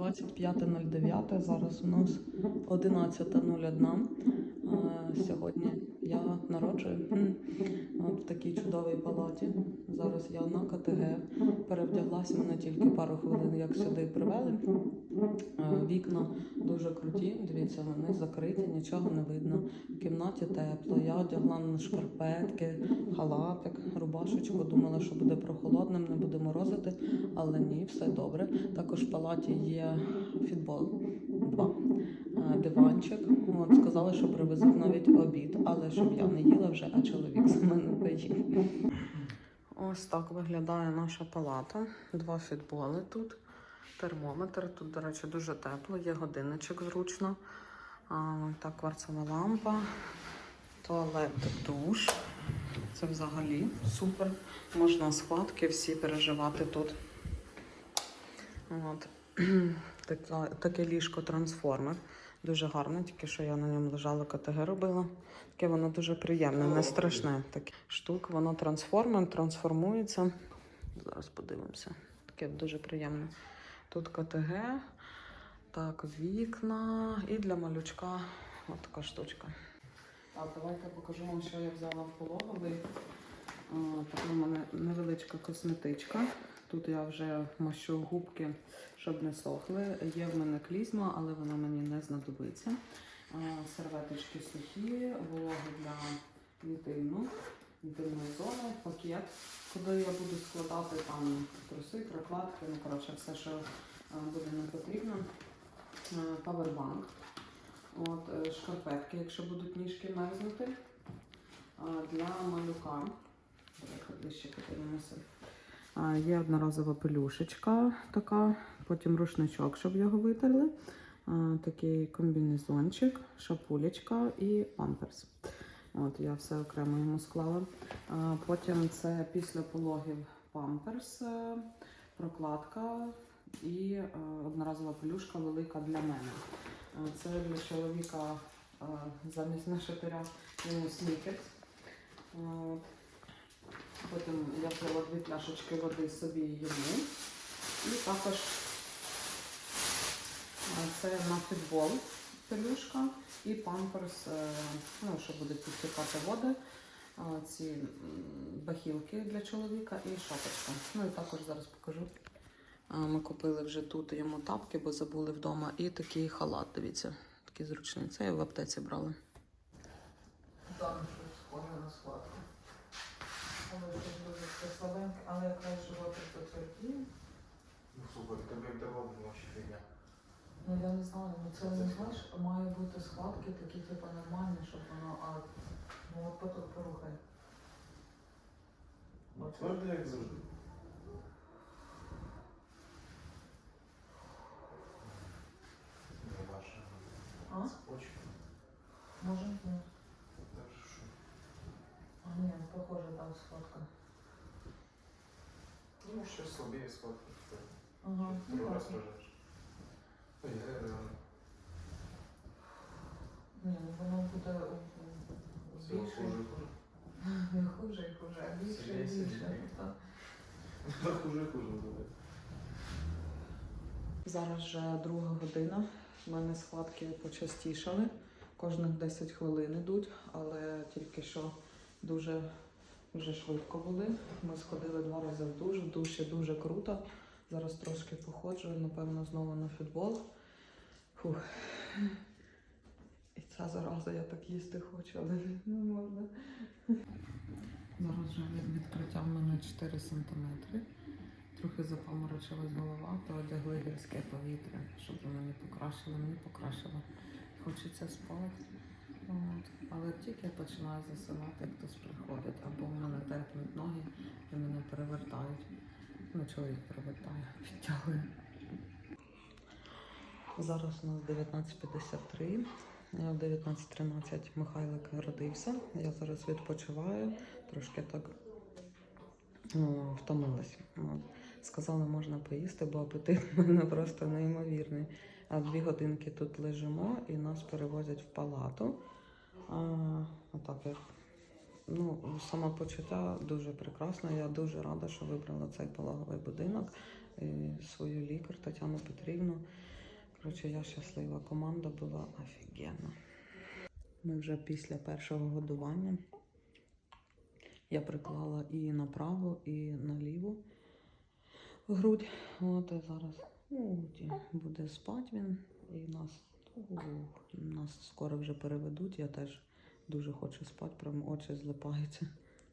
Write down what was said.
25.09. Зараз у нас 11.01. Е, Сьогодні я народжую От в такій чудовій палаті. Зараз я на КТГ. Перевдяглася мене тільки пару хвилин, як сюди привели. Е, Вікна дуже круті. Дивіться, вони закриті, нічого не видно. В кімнаті тепло. Я одягла на шкарпетки, халатик, рубашечку. Думала, що буде прохолодним, не буде морозити, але ні, все добре. Також в палаті є фітбол. Два. Е, Диванчик. От, сказали, що привезуть навіть обід, але щоб я не їла вже, а чоловік за мене поїв. Ось так виглядає наша палата. Два фітболи тут, термометр. Тут, до речі, дуже тепло, є годинничок зручно. Так, кварцева лампа, туалет, душ. Це взагалі супер. Можна схватки всі переживати тут. От. Таке ліжко трансформер. Дуже гарне, тільки що я на ньому лежала, КТГ робила. Таке воно дуже приємне, не страшне. Таке штук, воно трансформер, трансформується. Зараз подивимося. Таке дуже приємне. Тут КТГ, так, вікна і для малючка от така штучка. Так, давайте покажу вам, що я взяла в пологовий. Така в мене невеличка косметичка. Тут я вже мащу губки, щоб не сохли. Є в мене клізма, але вона мені не знадобиться. Серветочки сухі, вологи для інтимну, інтимної зони, пакет, куди я буду складати там труси, прокладки, ну коротше, все, що буде не потрібно. Е, Павербанк. От, е, шкарпетки, якщо будуть ніжки мерзнути. Для малюка. Давайте ближче подивимося. Є одноразова пелюшечка така, потім рушничок, щоб його витерли. Такий комбінезончик, шапулечка і памперс. От я все окремо йому склала. Потім це після пологів памперс, е, прокладка і е, одноразова пелюшка велика для мене. Е, Це для чоловіка замість нашатиря йому снікерс. От. Потім я взяла дві пляшечки води собі йому. І також е, це на футбол пелюшка і памперс, е, ну, що буде підтікати води. Е, Ці бахілки для чоловіка і шапочка. Ну і також зараз покажу. Ми купили вже тут йому тапки, бо забули вдома. І такий халат, дивіться, такий зручний. Це я в аптеці брала. Там щось схоже на Але дуже слабеньке, але якраз. Ну супер, тобі б давав ночі фігня. Ну я не знаю, ну це не знаєш, має бути схватки такі, типу, нормальні, щоб воно, а ну от потім порухай. Ну твердо як завжди. Не ваша. А? Цепочка. Може, ні. Так що. А ні, похоже, там складка. Ну, ще слабіє схватка. Ага, ну Другий раз рожаєш. Ой, я реально. Ні, ну воно буде Все більше. хуже, хуже. Не хуже і хуже, а більше і Сильніше, більше. сильніше. Так. Та хуже, хуже буде. Зараз вже друга година. У мене схватки почастішали. Кожних 10 хвилин йдуть, але тільки що дуже, дуже швидко були. Ми сходили два рази в душ. В душі дуже круто. Зараз трошки походжу, напевно, знову на футбол. Фух. І ця зараза, я так їсти хочу, але не можна. Зараз вже від відкриття в мене 4 сантиметри. Трохи запаморочилась голова, то одягли гірське повітря, щоб воно не покращило, мені покращило. Хочеться спати. От. Але тільки я починаю засинати, хтось приходить, або в мене терпнуть ноги і мене перевертають. Ну, чоловік перевертає, підтягує. Зараз у нас 19.53. Е, В 19.13 Михайлик родився. Я зараз відпочиваю, трошки так о, втомилась. Сказали, можна поїсти, бо апетит в мене просто неймовірний. А дві годинки тут лежимо і нас перевозять в палату. А, отак як. Ну, самопочуття дуже прекрасне. Я дуже рада, що вибрала цей пологовий будинок і свою лікар Тетяну Петрівну. Коротше, я щаслива. Команда була офігенна. Ми вже після першого годування. Я приклала і на праву, і на ліву грудь. От і зараз ну, буде спати він. І нас, ух, нас скоро вже переведуть. Я теж дуже хочу спати, прям очі злипаються.